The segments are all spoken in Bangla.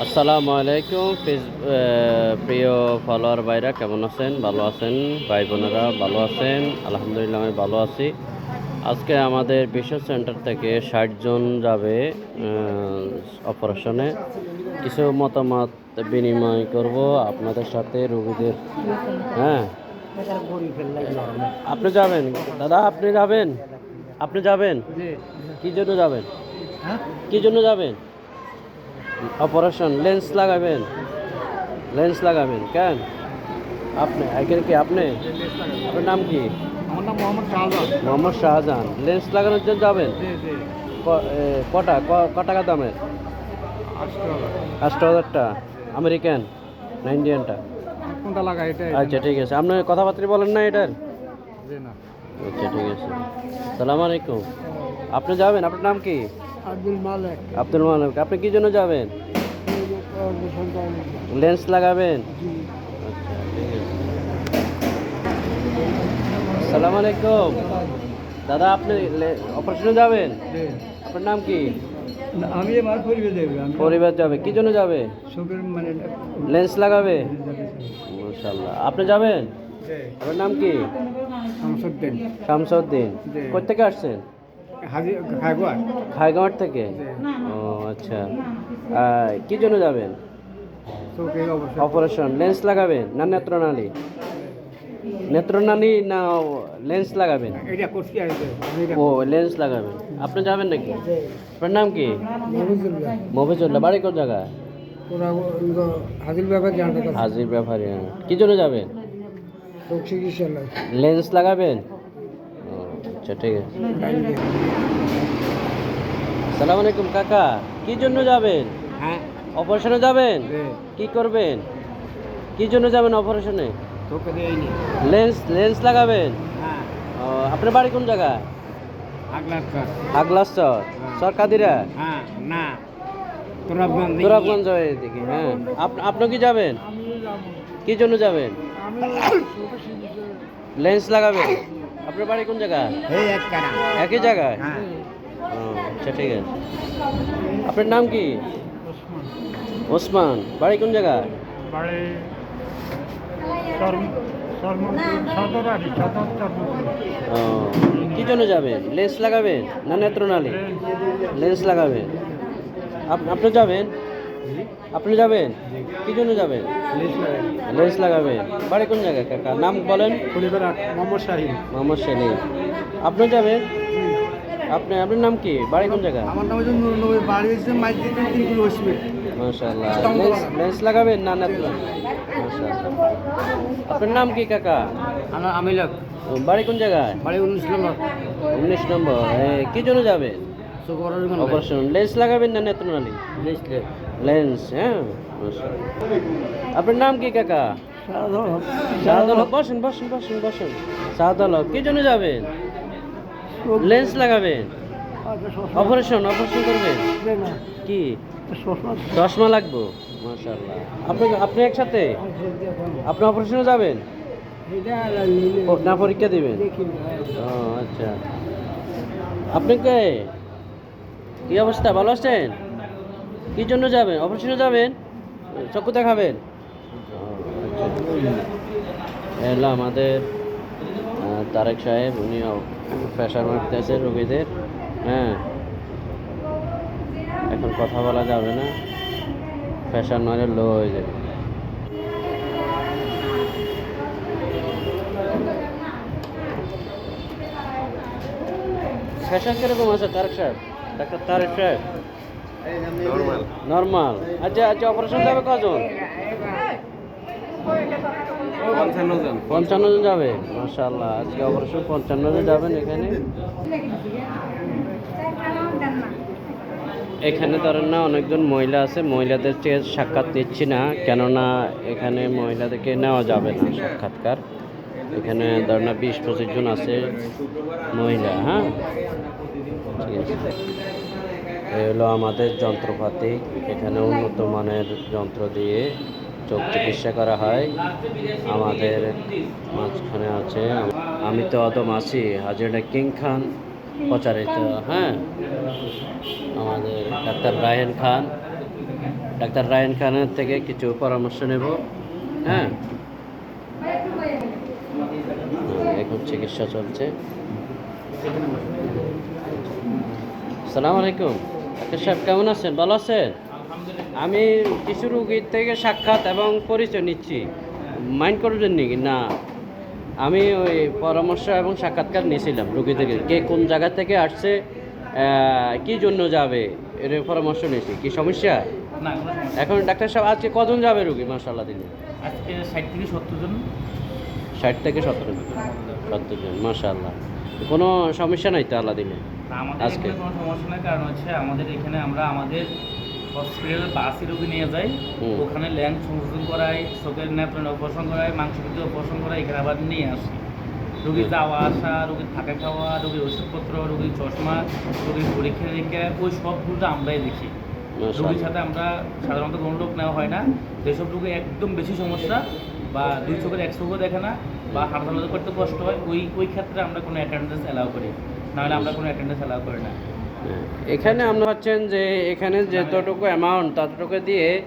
আসসালামু আলাইকুম ফেস- প্রিয় ফলোয়ার ভাইরা কেমন আছেন? ভালো আছেন? ভাই বোনেরা ভালো আছেন? আলহামদুলিল্লাহ আমি ভালো আছি। আজকে আমাদের বিশ্ব সেন্টার থেকে ষাট জন যাবে অপারেশনে। কিছু মতামত বিনিময় করব আপনাদের সাথে রোগীদের। হ্যাঁ? আপনি যাবেন? দাদা আপনি যাবেন? আপনি যাবেন? কি জন্য যাবেন? কি জন্য যাবেন? অপারেশন লেন্স লাগাবেন। লেন্স লাগাবেন কেন? আপনি এখানে কি আপনি? আপনার নাম কি? আমার নাম মোহাম্মদ শাহজাহান। মোহাম্মদ শাহজাহান। লেন্স লাগানোর জন্য যাবেন? কটা ক- টাকা দামের? আটশো হাজারটা। আমেরিকান না ইন্ডিয়ানটা কোনটা লাগা এটা আচ্ছা ঠিক আছে। আপনি কথাবার্তা বলেন না এটার? আচ্ছা ঠিক আছে। সালাম আলাইকুম। আপনি যাবেন? আপনার নাম কি? আব্দুল মালিক। আব্দুল মালিক আপনি কি জন্য যাবেন? লেন্স লাগাবেন? আচ্ছা সালাম আলাইকুম। দাদা আপনি অপারেশনে যাবেন? আপনার নাম কি? আমি আমার পরিবেশ দেবে আমি পরিবার যাবে। কি জন্য যাবে? চোখের মানে লেন্স লাগাবে? মাশাআল্লাহ। আপনি যাবেন? আপনার নাম কি? শামসুদ্দিন। শামসউদ্দিন জি। কোথেকে আসছেন? হাজি থেকে? ও আচ্ছা। কি জন্য যাবেন? অপারেশন। লেন্স লাগাবেন না নেত্রনালী? নেত্রনালী না লেন্স লাগাবেন? ও লেন্স লাগাবেন। আপনি যাবেন নাকি? আপনার নাম কি? মফিজুল্লাহ। বাড়ি কোন জায়গায়? হাজির ব্যাপার হ্যাঁ। কি জন্য যাবেন? লেন্স লাগাবেন? ও, আচ্ছা ঠিক আছে। সালাম আলাইকুম কাকা। কি জন্য যাবেন? হ্যাঁ। অপারেশনে যাবেন? কি করবেন? কি জন্য যাবেন অপারেশনে লেন্স লেন্স লাগাবেন? হ্যাঁ। আপনার বাড়ি কোন কাজ আগলাস চর সরকাদিরা হ্যাঁ না। তোরাবগঞ্জ তুরাবগঞ্জ হ্যাঁ। আপ- আপনি কি যাবেন? কি জন্য যাবেন? লেন্স লাগাবেন আপনার বাড়ি কোন কারা একই জায়গায়? হ্যাঁ। ও, আচ্ছা ঠিক আছে। আপনার নাম কি? ওসমান। বাড়ি কোন ও, কি জন্য যাবেন লেন্স লাগাবেন না নেত্রনালী? লেন্স লাগাবেন। আপ- আপনি যাবেন? আপনি যাবেন? কি জন্য যাবেন? লেন্স লাগাবেন। বাড়ি কোন জায়গায় কাকা? নাম বলেন। মোহাম্মদ শাহিন। মোহাম্মদ আপনি যাবেন? আপনি আপনার নাম কি? বাড়ি কোন জায়গায়? আমার নাম হচ্ছে নুরনবী বাড়ি হচ্ছে মাইজিদ তিন কিলো হসবে মাশাআল্লাহ। লেন্স লেন্স লাগাবেন না নেত্র মাশাআল্লাহ। আপনার নাম কি কাকা? আমার আমিলক বাড়ি কোন জায়গায়? বাড়ি উনিশ নম্বর। উনিশ নম্বর। এ, কি জন্য যাবেন? অপারেশন লেন্স লাগাবেন না নেত্রনালী? লেন্স হ্যাঁ? আপনার নাম কি কাকা? হক। বসেন বসেন বসেন বসেন। হক কি জন্য যাবেন? লেন্স লাগাবেন? অপারেশন অপারেশন করবেন? কি? চশমা লাগবো? মাশাআল্লাহ। আপনি আপনি একসাথে? আপনি অপারেশনে যাবেন? না পরীক্ষা দিবেন? ও আচ্ছা। আপনি কে? কি অবস্থা? ভালো আছেন? কি জন্য যাবেন? অপারেশনে যাবেন। চক্ষু দেখাবেন। এলো আমাদের তারেক সাহেব উনি প্রেশার মারতেছে রোগীদের। হ্যাঁ। এখন কথা বলা যাবে না। প্রেশার নয় লো হয়ে যাবে। ফ্যাশন কীরকম আছে তারেক সাহেব? ডাক্তার তারেক সাহেব। নর্মাল নর্মাল আচ্ছা আচ্ছা অপারেশন যাবে কজন? পঞ্চান্ন জন। যাবে? মাশাআল্লাহ আজকে অপারেশন পঞ্চান্ন জন যাবেন এখানে। এখানে ধরেন না অনেকজন মহিলা আছে মহিলাদের চেয়ে সাক্ষাৎ দিচ্ছি না কেননা এখানে মহিলাদেরকে নেওয়া যাবে না সাক্ষাৎকার। এখানে ধরেন না বিশ পঁচিশ জন আছে মহিলা হ্যাঁ? এই হলো আমাদের যন্ত্রপাতি। এখানে উন্নত মানের যন্ত্র দিয়ে চোখ চিকিৎসা করা হয়। আমাদের মাঝখানে আছে, আমি তো অদম আছি, হাজির কিং খান, প্রচারিত হ্যাঁ। আমাদের ডাক্তার রায়হান খান। ডাক্তার রায়ন খানের থেকে কিছু পরামর্শ নেব হ্যাঁ। এখন চিকিৎসা চলছে। সালাম আলাইকুম। ডাক্তার সাহেব কেমন আছেন? ভালো আছেন? আমি কিছু রুগীর থেকে সাক্ষাৎ এবং পরিচয় নিচ্ছি। মাইন্ড করবেন নাকি? না। আমি ওই পরামর্শ এবং সাক্ষাৎকার নিয়েছিলাম রুগী থেকে। কে কোন জায়গা থেকে আসছে কি জন্য যাবে এর পরামর্শ নিয়েছি। কি সমস্যা? এখন ডাক্তার সাহেব আজকে কজন যাবে রুগী মাসাল্লাহ দিনে? আজকে ষাট থেকে সত্তর জন। ষাট থেকে সত্তর সত্তর জন মাসাল্লাহ কোনো সমস্যা নাই তো আল্লাহ আমাদের আজকে? কোনো সমস্যা নাই কারণ হচ্ছে আমাদের এখানে আমরা আমাদের হসপিটালে বাসি রোগী নিয়ে যাই। ওখানে ল্যান্ড সংশোধন করাই চোখের নেত্রণ অপারেশন করাই মাংস মাংসপেশি অপারেশন করাই এখানে আবার নিয়ে আসি। রোগীর যাওয়া আসা রোগীর থাকা খাওয়া রোগীর ওষুধপত্র রোগীর চশমা রোগীর পরীক্ষা নিরীক্ষা ওই সবগুলো আমরাই দেখি। রোগীর সাথে আমরা সাধারণত কোনো লোক নেওয়া হয় না। যেসব রোগী একদম বেশি সমস্যা বা দুই চোখের এক চোখও দেখে না বা হাঁটাচলা করতে কষ্ট হয়, ওই ওই ক্ষেত্রে আমরা কোনো অ্যাটেন্ডেন্স অ্যালাউ করি। নাহলে আমরা কোনো অ্যাটেন্ডেন্স অ্যালাউ করি না। এখানে আমরা পাচ্ছেন যে এখানে যতটুকু অ্যামাউন্ট ততটুকু দিয়ে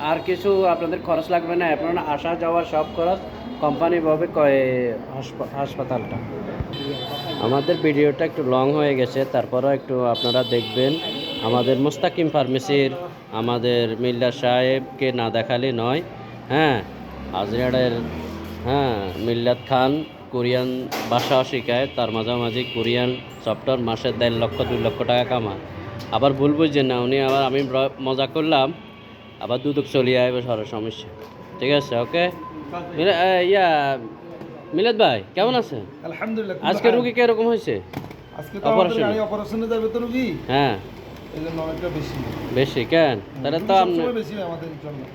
আর কিছু আপনাদের খরচ লাগবে না। আপনার আসা যাওয়ার সব খরচ কয় হাসপা- হাসপাতালটা। আমাদের ভিডিওটা একটু লং হয়ে গেছে, তারপরেও একটু আপনারা দেখবেন। আমাদের মুস্তাকিম ফার্মেসির আমাদের মিল্লা সাহেবকে না দেখালে নয়। হ্যাঁ আজরিয়াডের হ্যাঁ মিল্লাত খান কোরিয়ান ভাষা শিখায় তার মাঝামাঝি কোরিয়ান সফটওয়্যার মাসে দেড় লক্ষ দুই লক্ষ টাকা কামায়। আবার ভুল বুঝছেন না উনি আবার আমি মজা করলাম আবার দুদক চলিয়ে আসবে সরের সমস্যা। ঠিক আছে ওকে? ইয়া মিলাদ ভাই কেমন আছেন? আলহামদুলিল্লাহ আজকে। রুগী কীরকম হয়েছে? আজকে অপারেশনে? যাবে তো রুগী? হ্যাঁ। বেশি। কেন? তাহলে তো আপনি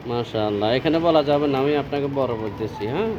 মাশাআল্লাহ এখানে বলা যাবে না আমি আপনাকে বড় বলতেছি হ্যাঁ?